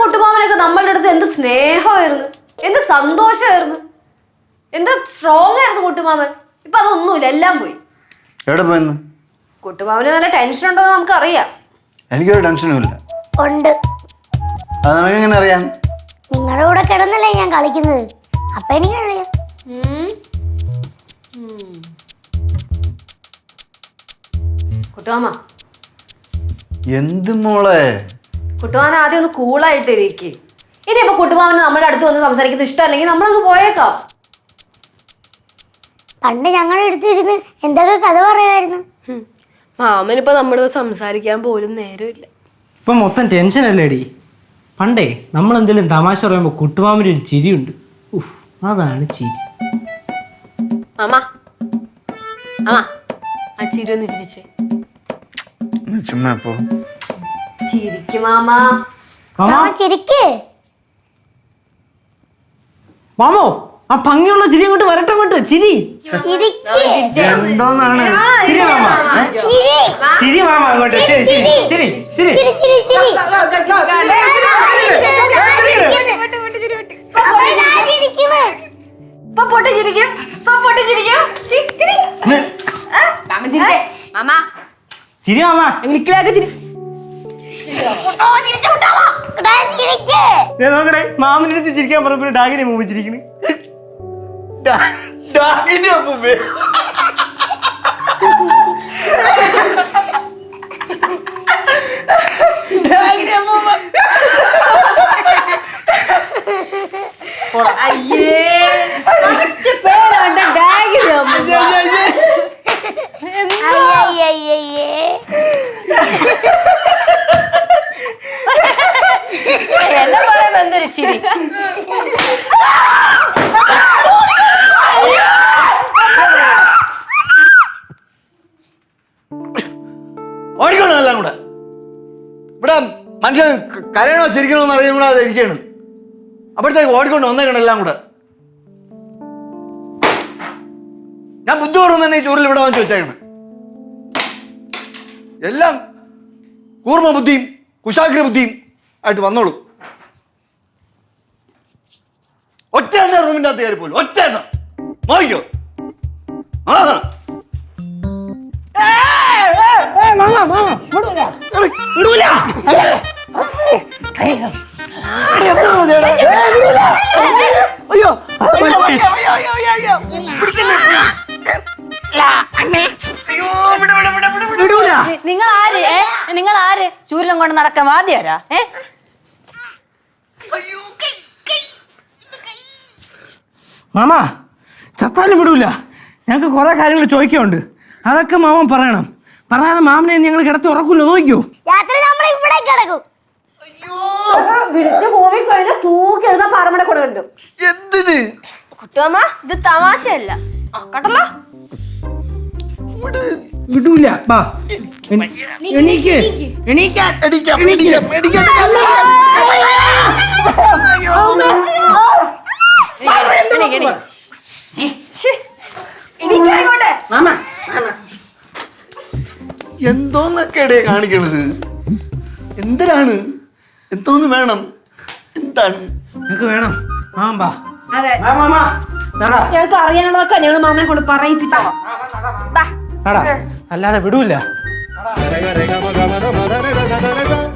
കുട്ടുമാമനൊക്കെ നമ്മളുടെ അടുത്ത് എന്ത് സ്നേഹമായിരുന്നു. എന്ത് സന്തോഷമായിരുന്നു. എന്ത് സ്ട്രോങ് ആയിരുന്നു കുട്ടുമാമൻ. ഇപ്പൊ അതൊന്നുമില്ല എല്ലാം പോയി. എവിടെ പോയെന്ന് കുട്ടുമാമന് നല്ല ടെൻഷൻ ഉണ്ടെന്ന് നമുക്കറിയാം. എനിക്കൊരു ടെൻഷനും ഇല്ല. ഉണ്ട്. അത് നിനക്ക് എങ്ങനെ അറിയാം? നിങ്ങളുടെ കൂടെ കിടന്നല്ലേ ഞാൻ കളിക്കുന്നത്. അപ്പൊ എനിക്കറിയാം. കുട്ടുമാമ. എന്ത് മോളെ? കുട്ടുമാമൻ ആദ്യം ഒന്ന് കൂളായിട്ട് ഇരിക്ക്. ഇനിയിപ്പോ കുട്ടുമാമന് നമ്മുടെ അടുത്ത് വന്ന് സംസാരിക്കുന്നത് ഇഷ്ടമല്ലെങ്കിൽ നമ്മളങ്ങ് പോയേക്കാം. പണ്ട് ഞങ്ങളുടെ അടുത്തിരുന്ന് എന്തൊക്കെ കഥ പറയുമായിരുന്നു? മാമനിപ്പോ നമ്മുടെ സംസാരിക്കാൻ പോലും നേരമില്ല. ഇപ്പൊ മൊത്തം ടെൻഷൻ അല്ലേടി? പണ്ടേ നമ്മൾ എന്തെങ്കിലും തമാശ പറയുമ്പോൾ കുട്ടുമാമിന്റെ ഒരു ചിരിയുണ്ട്. ഉഫ് അതാണ് ചിരി. മാമ ആ ആ ചിരി ഒന്ന് ചിരിച്ചേ. ചുമ്മാ പോ. ചിരിക്കും മാമ. മാമാ. മാമ ചിരിക്ക് മാമോ ആ ഭംഗിയുള്ള ചിരി അങ്ങോട്ട് വരട്ടെ അങ്ങോട്ട് ചിരി. എന്തോന്നാണ്? ചിരി മാമ? ചിരി. മാമ അങ്ങോട്ട്. ചിരി ചിരി ചിരി. ചിരി ചിരി. മാമ ഇംഗ്ലീഷിലൊക്കെ ചിരി. ദേ നോക്കണേ മാമിന്റെ അടുത്ത് ചിരിക്കാൻ പറഞ്ഞപ്പോൾ ഡാഗിനെ മുമ്പ് ചിരിക്കണ് ഡാഗിന്റെ അപ്പൂപ്പേ. അയ്യേ. പേരുണ്ട് ഡാഗിന് അമ്മ. അയ്യയ്യയ്യേ എന്നെ പറയുമ്പോ എന്തൊരു ചിരി. ഓടിക്കണം എല്ലാം കൂടെ. ഇവിടെ മനുഷ്യൻ കരയണോ ചിരിക്കണോ എന്ന് അറിയുമ്പോൾ അത് ഇരിക്കണം അപ്പോഴത്തേക്ക് ഓടിക്കൊണ്ട് വന്നേക്കണം എല്ലാം കൂടെ. ഞാൻ ബുദ്ധിപൂർവം തന്നെ ഈ ചൂരിൽ ഇവിടെ വന്ന് ചോദിച്ചേക്കണം. എല്ലാം കൂർമ്മ ബുദ്ധിയും കുശാഗ്ര ബുദ്ധിയും ആയിട്ട് വന്നോളൂ. ഒറ്റ റൂമിന്റെ അകത്ത് കയറി പോലും ഒറ്റ ആ അയ്യോ നിങ്ങൾ ആര്? നിങ്ങൾ ആര്? ചൂരിലും കൊണ്ട് നടക്കാൻ വാദ്യാരാ? ഏ? മാമ ചത്താലും വിടൂല. ഞങ്ങൾക്ക് കുറെ കാര്യങ്ങൾ ചോദിക്കാനുണ്ട്. അതൊക്കെ മാമൻ പറയണം. പറയാതെ മാമനെ ഞങ്ങൾ കിടത്തി ഉറക്കൂല്ലോ നോക്കിയോ രാത്രി നമ്മൾ ഇവിടെ കിടക്കും. വിളിച്ചു പോയി കഴിഞ്ഞാൽ തൂക്കി എഴുതാൻ പാറമട കൂടെ കണ്ടു എന്തിന്? കുട്ടുമാമ ഇത് തമാശയല്ല. കേട്ടല്ലോ വിടൂല. ബാ. എണീക്ക് എണീക്കാൻ എണീക്കാം, എണീക്കാം, എണീക്കാം. മാമ എന്തോന്നൊക്കെയാടേ കാണിക്കണത് എന്തിനാണ് എന്തോന്ന് വേണം എന്താണ് നിനക്ക് വേണം മാമ്പാ ഞങ്ങൾക്ക് അറിയാനുള്ളതൊക്കെ ഞങ്ങൾ മാമനെ കൊണ്ട് പറയിപ്പിച്ചോ നട അല്ലാതെ വിടൂല Rega, rega, maga, maga, maga, rega, rega, rega.